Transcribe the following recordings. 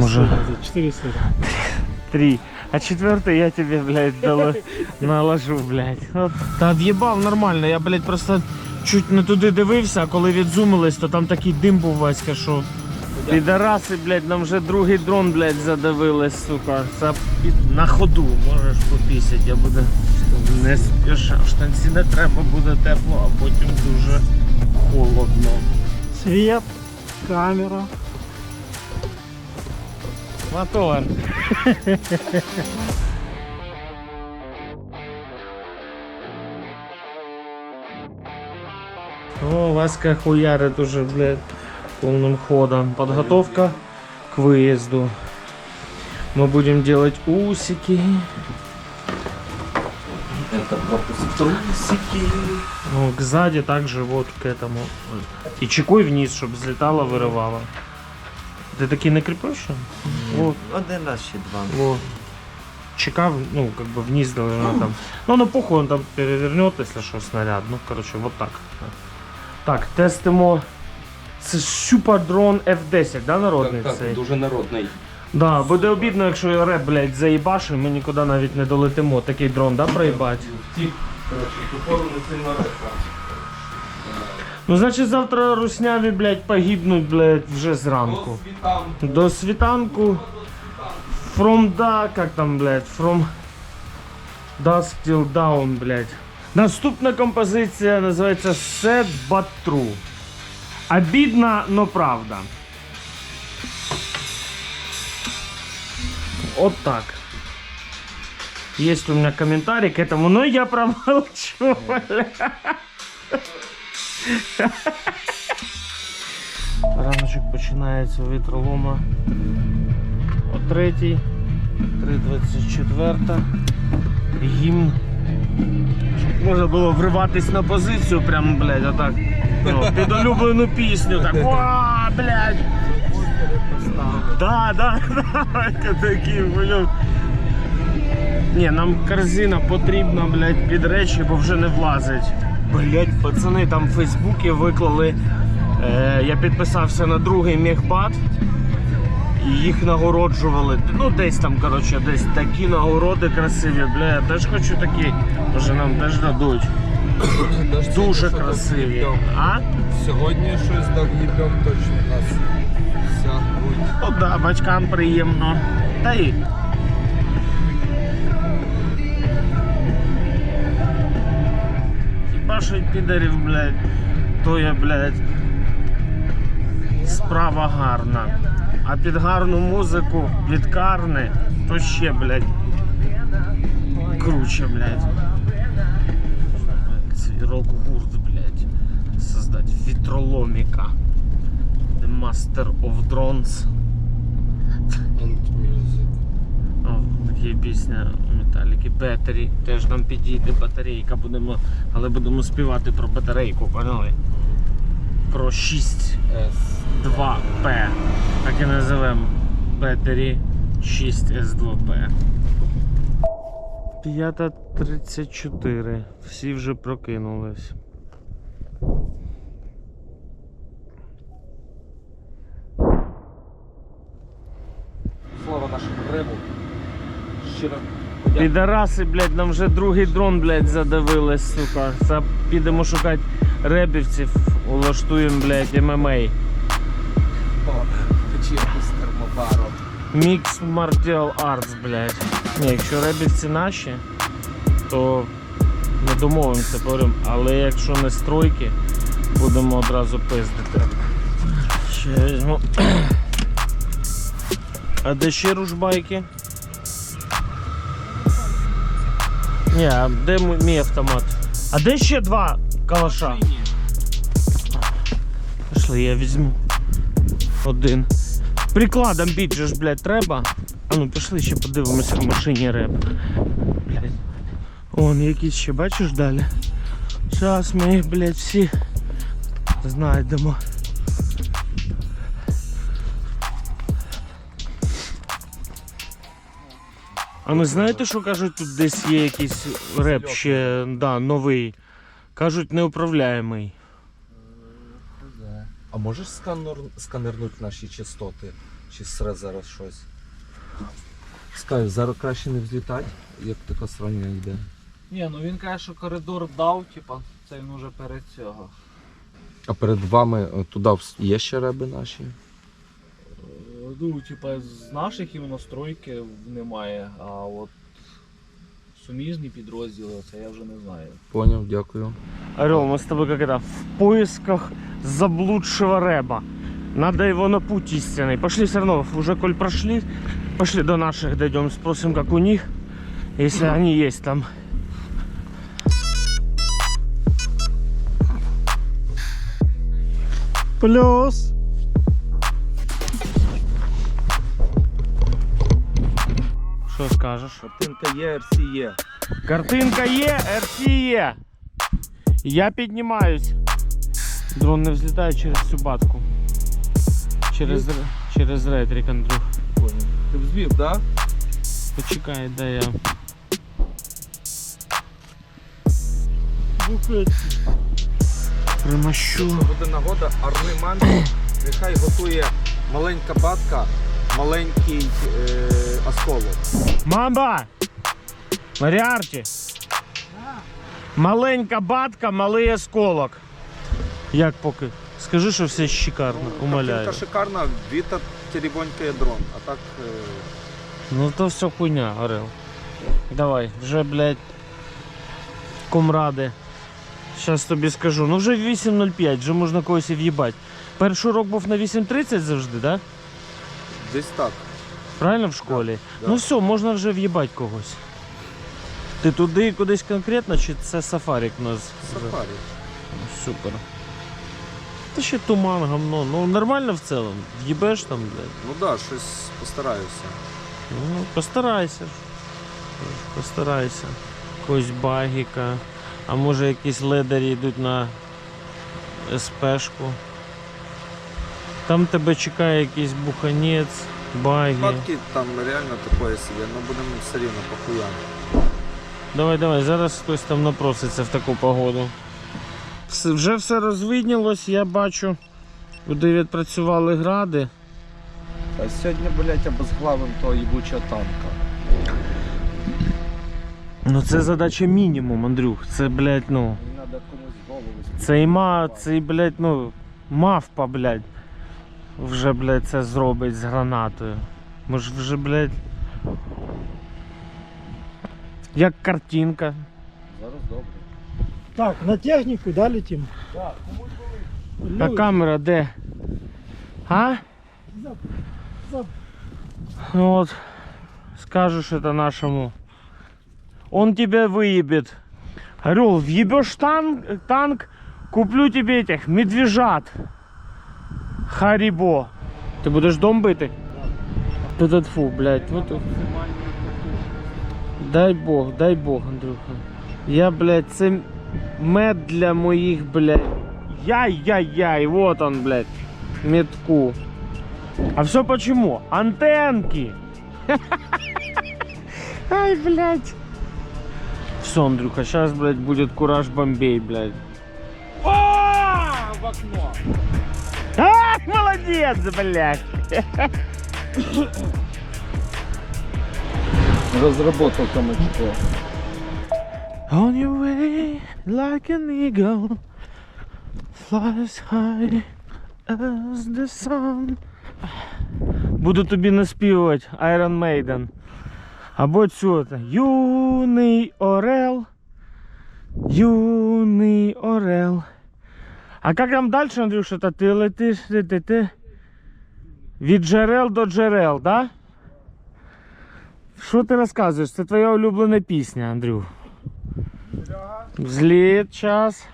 Може. сыра, четыре сыра. Три. А четвертый я тебе, блядь, дало, наложу, блядь. От. Та в'їбав нормально, я, блядь, просто чуть не туди дивився, а коли відзумились, то там такий дим був, Васька, що... Підараси, блядь, нам вже другий дрон, блядь, задавили, сука. Це під... на ходу можеш попісять, я буду не спіша. Штанці не треба, буде тепло, а потім дуже холодно. Свет, камера. Мотор. О, Васька хуярит уже, блядь, полным ходом. Подготовка к выезду. Мы будем делать усики. Это трусики. Ну, сзади также вот к этому. И чекой вниз, чтобы взлетала, вырывала. Ты такие не крепишь? Вот. Один раз ще два. Вот. Чека, в- ну, как бы вниз должна там. Ну, на похуй он там перевернет, если что, снаряд. Ну, короче, вот так. Так, тестимо. Це Superdrawn F10, да, народний Так, цей? так, дуже народний. Да, буде обідно, якщо реп, блядь, заїбашив, ми нікуди навіть не долетимо. Такий дрон, да, проїбать? Втік, коротше, тупору не сильно репа. Ну, значить, завтра русняві, блядь, погибнуть, блядь, вже зранку. Світам. До світанку. From da, как там, блядь, from dusk till dawn, блядь. Наступна композиція називається Sad but true. Обідно, но правда. Вот так. Есть у меня комментарий к этому, но я промолчу, бля. Раночок починається від ролома о 3, 3.24. Гімн. Щоб можна було вриватись на позицію, прямо, блядь, отак. Ну, під улюблену пісню, так. О, блядь. Да, да, да. Такі, блядь. Ні, нам корзина потрібна, блядь, під речі, бо вже не влазить. Блядь, пацани там в Фейсбуці виклали. Е, я підписався на другий мехбат. І їх нагороджували. Ну, десь там, коротше, десь такі нагороди красиві. Бля, я теж хочу такі. Може нам теж дадуть. Дуже красиві. А? Сьогодні щось так гібем точно нас сягнуть. Ну да, батькам приємно. Та й. Що підарів, блядь, то є, блядь, справа гарна. А під гарну музику від карни, то ще, блядь, круче, блядь. Цей рок-гурт, блядь, создать вітроломіка. The Master of Drones. Є пісня Металіки Battery. Теж нам підійде батарейка, будемо, але будемо співати про батарейку, поняли? Про 6S2P. Так і називаємо Battery 6S2P. 5.34. Всі вже прокинулись. Підараси, блядь, нам вже другий дрон, блядь, задавили, сука. Це підемо шукати ребівців, улаштуємо, блядь, ММА. Вечірку з термобаром. Мікс Martial Arts, блядь. Ні, якщо ребівці наші, то ми домовимося, поговоримо. Але якщо не стройки, будемо одразу пиздити. Ще візьму. А де ще ружбайки? Ні, а де мій автомат? А де ще два калаша? Пішли, я візьму. Один. Прикладом бить же ж, блядь, треба. А ну пішли ще подивимося в машині реп. Блядь. Вон якісь ще бачиш далі. Зараз ми їх, блядь, всі знайдемо. А ви знаєте, що кажуть, тут десь є якийсь реп ще да, новий. Кажуть, неуправляємий. А можеш сканер, сканернути наші частоти? Чи сре зараз щось. Скажи, зараз краще не взлітати, як така срання йде. Ні, ну він каже, що коридор дав, типа, це він уже перед цього. А перед вами е, туди є ще реби наші? Е, Ну, типа, з наших іменно стройки немає, а от суміжні підрозділи, це я вже не знаю. Поняв, дякую. Орел, мы с тобой как это, в поисках заблудшего рэба. Надо его на путь истинный. Пошли все равно, уже коль прошли, пошли до наших дойдем, спросим, как у них, если они есть там. Плюс. Что скажешь? Картинка є, РС є. Картинка є, РС є. Я піднімаюсь. Дрон не взлітає через цю батку. Через, ре- через ретрик, Андрюх. Ти взвів, так? Да? Почекай, де я. Примащу. Буде нагода, мамі, нехай готує маленька батка, маленький е, осколок. Мама! Маріарті! Маленька батка, малий осколок. Як поки? Скажи, що все шикарно, умоляю. Картинка шикарна, вітер теребонькає дрон. А так е, Ну то все хуйня, Орел. Давай, вже, блядь, комради. Щас тобі скажу. Ну вже 8.05, вже можна когось і в'їбать. Перший урок був на 8.30 завжди, да? десь так. Правильно в школі? да. Ну все, можна вже в'їбать когось. Ти туди кудись конкретно, чи це сафарік у нас? Сафарі. Супер. Та ще туман, гамно. Ну нормально в цілому. В'їбеш там, блядь. Ну так, да, щось постараюся. Ну, постарайся. Постарайся. Якогось багіка. А може якісь ледарі йдуть на СПшку. Там тебе чекає якийсь буханець, багі. Батки там реально такое собі, але будемо все рівно похуями. Давай, давай, зараз хтось там напроситься в таку погоду. Вже все розвиднілось, я бачу, куди відпрацювали гради. А сьогодні, блядь, обезглавим того їбучого танка. Ну це задача мінімум, Андрюх. Це, блядь, ну. Цей ма, цей, блядь, ну, мавпа, блядь, вже, блядь, це зробить з гранатою. Може вже, блядь. Як картинка. Зараз добре. Так, на технику, да, летим? А камера де? А? зап. Ну Вот. Скажешь это нашему. Он тебя выебет. Орел, въебешь танк, танк, куплю тебе этих медвежат. Харибо. Ты будешь дом бити? Этот фу, блядь, вот. Дай Бог, дай Бог, Андрюха. Я, блядь, це мед для моїх, блядь. Яй-яй-яй, вот он, блядь, метку. А все почему? Антенки. Ай, блядь. Все, Андрюха, сейчас, блядь, будет кураж Бомбей, блядь. О, в окно. А, молодец, блядь. Розработав там очко. On your way, like an eagle, flies high as the sun. Буду тобі наспівувати Iron Maiden. Або та, Юний Орел. Юний Орел. А як там далі, Андрюша, та ти летиш, ти, ти, ти. Від джерел до джерел. Да? Що ти розказуєш? Це твоя улюблена пісня, Андрюх. Взлет, час.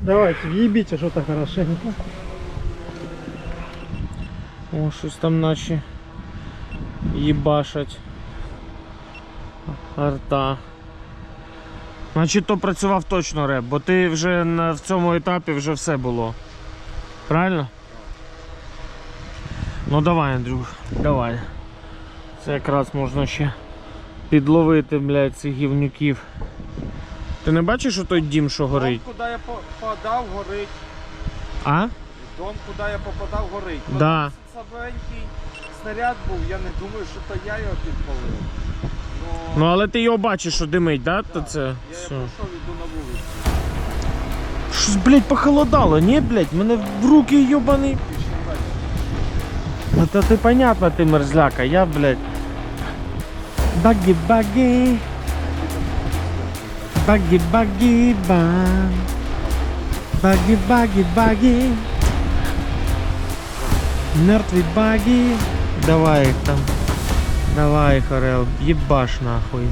Давайте, въебите что-то хорошенько. О, щось там наші їбашать. Арта. Значить, то працював точно реп, бо ти вже на, в цьому етапі вже все було. Правильно? Ну давай, Андрюх, давай. Це якраз можна ще підловити, блядь, цих гівнюків. Ти не бачиш той дім, що горить? куди я попадав, горить. А? Дом, куди я попадав, горить. Да. слабенький снаряд був, я не думаю, що то я його підпалив. Ну, але ти його бачиш, що димить, да? То це. я Все. пішов, іду на вулицю. Щось, блядь, похолодало, ні, блядь? Мене в руки йобаний. Ну то ти понятно, ти мерзляка, я, блядь. Багі-багі. Багі-багі бам. Багі-багі-багі. Мертві багі. Давай їх там. Давай їх, Орел, єбаш нахуй.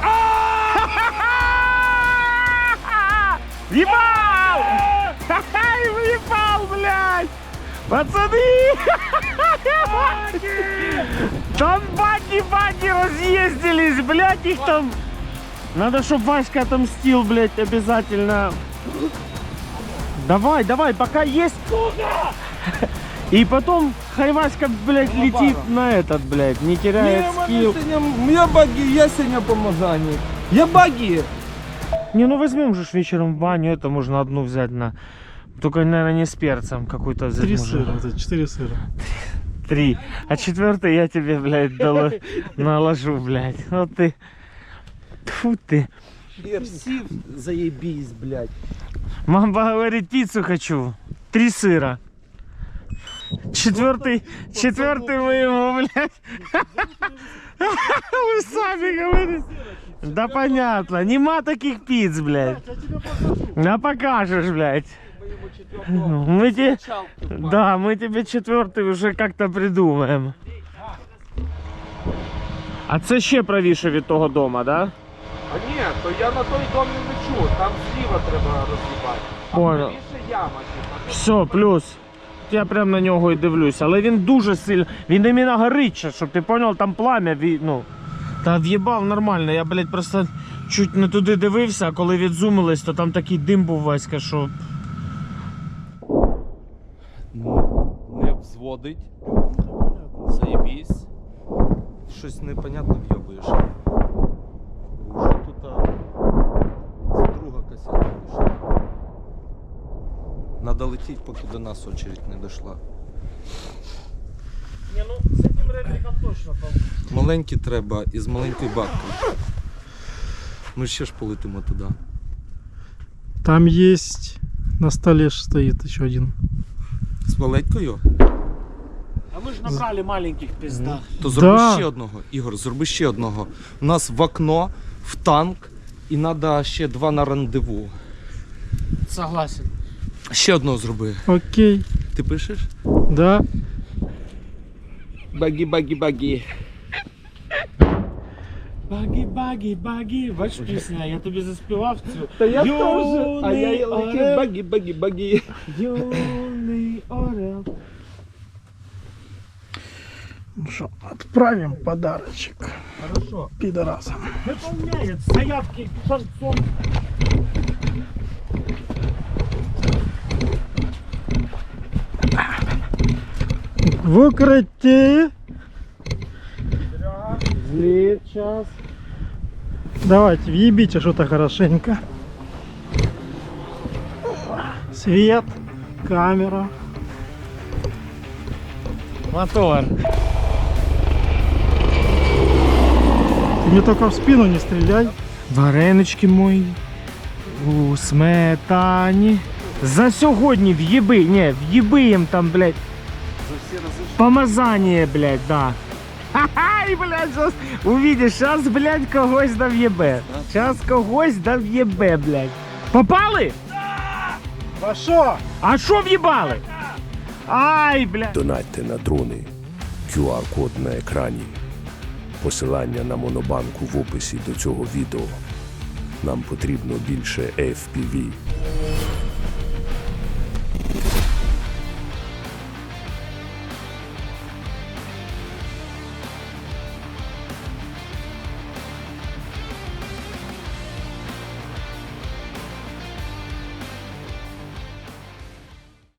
Въебал! Ха-ха, въебал, блядь! Пацаны! Там баги-баги разъездились, блядь, их там... Надо, чтобы Васька отомстил, блядь, обязательно. Давай, давай, пока есть... И потом хай Васька, блядь, летит на этот, блядь, не теряет скилл. Я баги, я сьогодні помазанник. Я баги. Не, ну возьмем же ж вечером в баню, это можно одну взять на... Только, наверное, не с перцем какой-то взять Три можно. сыра, это четыре сыра. Три. А четвертый я тебе, блядь, дало- наложу, блядь. Вот ты. Тьфу ты. Персів заєбісь, блядь. Мама говорит, пиццу хочу. Три сыра. Четвертый, четвертый мы ему, блядь. Вы сами говорите. Да понятно, нема таких пиц, блядь. Да покажешь, блядь. Мы тебе, да, мы тебе четвертый уже как-то придумаем. А це ще правіше від того дома, да? А ні, то я на той дом не лечу, там зліва треба роз'їбати. Понял. Більше яма, типа. Все, плюс. Я прям на нього і дивлюсь, але він дуже сильно. Він іменно горить, щоб ти поняв, там пламя ну. Та в'їбав нормально. Я, блядь, просто чуть не туди дивився, а коли відзумились, то там такий дим був Васька, що. Не взводить. Заєбісь. Щось непонятно вйобуєш. Уже тут а, це друга касета пішла. Надо летіти, поки до нас очередь не дійшла. Ні, ну з цим репліком точно там. Маленькі треба із маленькою бабкою. Ми ще ж полетимо туди. Там есть на столе ж стоит еще один. З маленькою? А ми ж набрали маленьких пізда. То зроби Да. ще одного. Ігор, зроби ще одного. У нас в окно, в танк, і треба ще два на рандеву. Согласен. Ще одного зроби. Окей. Ти пишеш? Да. Багі, багі, багі. Багі, багі, багі. Бачиш пісня, я тобі заспівав цю. Та я Юний теж. А я і летів орел. багі, багі, багі. Юний орел. Ну что, отправим подарочек Хорошо. пидорасам. Выполняет заявки шарцом. В укрытии. Злит час. Давайте, въебите что-то хорошенько. Свет, камера. Мотор. Ты мне только в спину не стреляй. Варенички мої. У сметані. За сьогодні в'єби, ні, в'єби їм там, блядь. Помазання, блядь, да. Ха-ха, і, блядь, зараз увидиш, зараз, блядь, когось да в'єбе. Зараз когось да в'єбе, блядь. Попали? Во что? А що в'їбали? Ай, блядь. Донатьте на дрони. QR-код на екрані. Посилання на монобанку в описі до цього відео. Нам потрібно більше FPV.